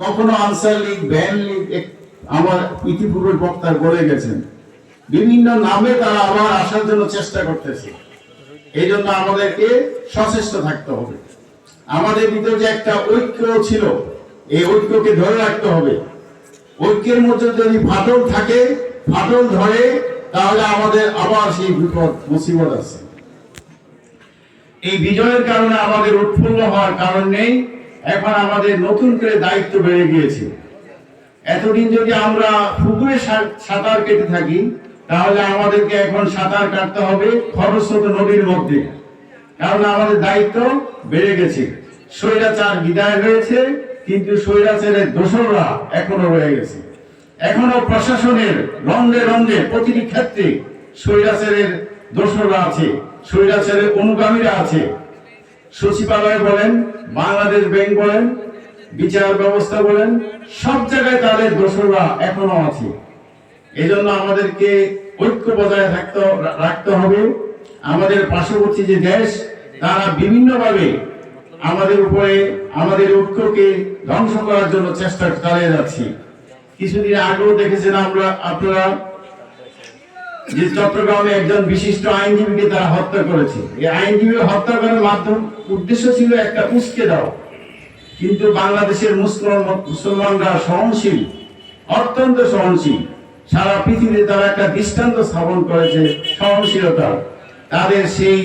কখনো answer League van League আমার ইতিপূর্বের বক্তা বলে গেছেন। বিভিন্ন নামে তারা আবার আসার জন্য চেষ্টা করতেছে। এই জন্য আমাদেরকে সচেষ্ট থাকতে হবে। আমাদের ভিতরে যে একটা ঐক্য ছিল, এই ঐক্যকে ধরে রাখতে হবে। ঐক্যের মধ্যে যদি ফাটল থাকে, ফাটল ধরে, তাহলে আমাদের আবার সেই বিপদ, মুসিবত আছে। এই বিজয়ের কারণে আমাদের উৎফুল্ল হওয়ার কারণ নেই। এখন আমাদের নতুন করে দায়িত্ব বেড়ে গিয়েছে। এতদিন যদি আমরা পুকুরে সাঁতার কেটে থাকি, তাহলে আমাদেরকে এখন সাঁতার কাটতে হবে খরস্রোত নদীর মধ্যে। কারণ আমাদের দায়িত্ব বেড়ে গেছে। স্বৈরাচার বিদায় হয়েছে, কিন্তু স্বৈরাচারের দোসররা এখনও রয়ে গেছে। এখনও প্রশাসনের রন্ধে রন্ধে প্রতিটি ক্ষেত্রে স্বৈরাচারের দোসররা আছে, স্বৈরাচারের অনুগামীরা আছে। সচিবালয় বলেন, বাংলাদেশ ব্যাংক বলেন, বিচার ব্যবস্থা বলেন, সব জায়গায় তাদের দোষরা এখনও আছে। এই জন্য আমাদেরকে ঐক্য বজায় থাকতে রাখতে হবে। আমাদের পার্শ্ববর্তী যে দেশ, তারা বিভিন্নভাবে আমাদের উপরে, আমাদের ঐক্যকে ধ্বংস করার জন্য চেষ্টা চালিয়ে যাচ্ছে। কিছুদিন আগেও দেখেছেন আমরা, আপনারা যে চট্টগ্রামে একজন বিশিষ্ট আইনজীবীকে তারা হত্যা করেছে। এই আইনজীবী হত্যা করার মাধ্যম উদ্দেশ্য ছিল একটা উস্কে দাও কিন্তু বাংলাদেশের মুসলমান মুসলমানরা সহনশীল, অত্যন্ত সহনশীল। সারা পৃথিবীতে তারা একটা দৃষ্টান্ত স্থাপন করেছে সহনশীলতা। তাদের সেই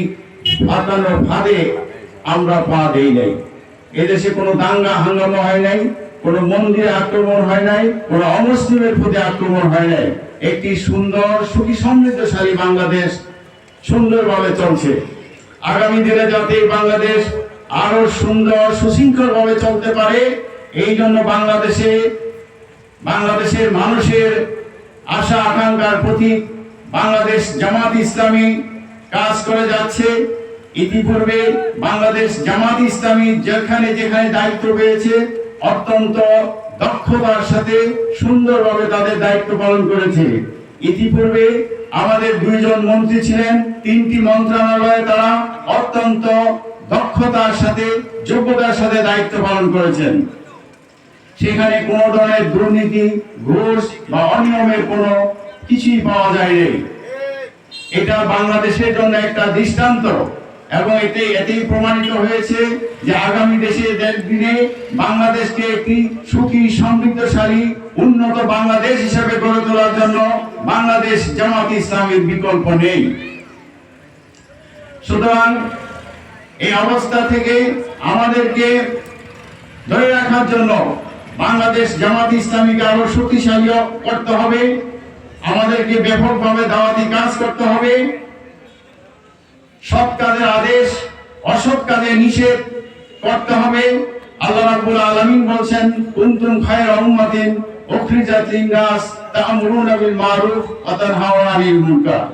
ফাটানো ফাঁদে আমরা পা দেই নাই। এদেশে কোনো দাঙ্গা হাঙ্গামা হয় নাই, কোনো মন্দিরে আক্রমণ হয় নাই, কোনো অমুসলিমের প্রতি আক্রমণ হয় নাই। একটি সুন্দর, সুখী সমৃদ্ধশালী বাংলাদেশ সুন্দরভাবে চলছে। আগামী দিনে যাতে বাংলাদেশ আরও সুন্দর, সুশৃঙ্খলভাবে চলতে পারে, এই জন্য বাংলাদেশে, বাংলাদেশের মানুষের আশা, আকাঙ্ক্ষার প্রতি বাংলাদেশ জামাত ইসলামী কাজ করে যাচ্ছে। ইতিপূর্বে বাংলাদেশ জামাত ইসলামী যেখানে যেখানে দায়িত্ব পেয়েছে, অত্যন্ত দক্ষতার সাথে সুন্দরভাবে তাদের দায়িত্ব পালন করেছে। ইতিপূর্বে আমাদের দুইজন মন্ত্রী ছিলেন, তিনটি মন্ত্রণালয়ে তারা অত্যন্ত দক্ষতার সাথে, যোগ্যতার সাথে দায়িত্ব পালন করেছেন। সেখানে কোনো ধরনের দুর্নীতি, ঘুষ বা অনিয়মের কোনো কিছুই পাওয়া যায়নি। এটা বাংলাদেশের জন্য একটা দৃষ্টান্ত। এবং এতে, এতেই প্রমাণিত হয়েছে যে আগামী দেশে দিনে বাংলাদেশকে একটি সুখী, সমৃদ্ধশালী, উন্নত বাংলাদেশ হিসেবে গড়ে তোলার জন্য বাংলাদেশ জামাত ইসলামের বিকল্প নেই। সুতরাং এই অবস্থা থেকে আমাদেরকে ধরে রাখার জন্য বাংলাদেশ জামাত ইসলামীকে আরও শক্তিশালী করতে হবে। আমাদেরকে ব্যাপকভাবে দাওয়াতি কাজ করতে হবে। সৎ কাজের আদেশ, অসৎ কাজে নিষেধ করতে হবে। আল্লাহ রাব্বুল আলামিন বলছেন, কুনতুম খায়রা উম্মাতিন উখরিজাত তা'মুরুনা বিল মারুফ ওয়া তানহাউনা আনিল মুনকার।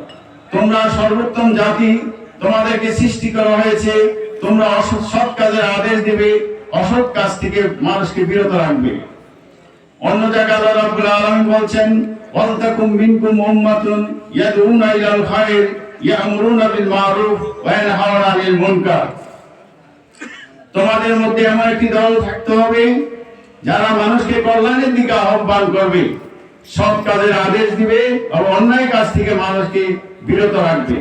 তোমরা সর্বোত্তম জাতি, তোমাদেরকে সৃষ্টি করা হয়েছে। তোমরা অসৎ, সৎ কাজের আদেশ দেবে, অসৎ কাজ থেকে মানুষকে বিরত রাখবে। অন্য জায়গায় আল্লাহ রাব্বুল আলামিন বলছেন ওয়ালতাকুম মিনকুম উম্মাতুন ইয়াদউনা ইলাল খায়র। বিল মারুফ ওয়া আনিল মুনকার তোমাদের মধ্যে এমন একটি দল থাকতে হবে, যারা মানুষকে কল্যাণের দিকে আহ্বান করবে, সৎ কাজের আদেশ দিবে এবং অন্যায় কাজ থেকে মানুষকে বিরত রাখবে।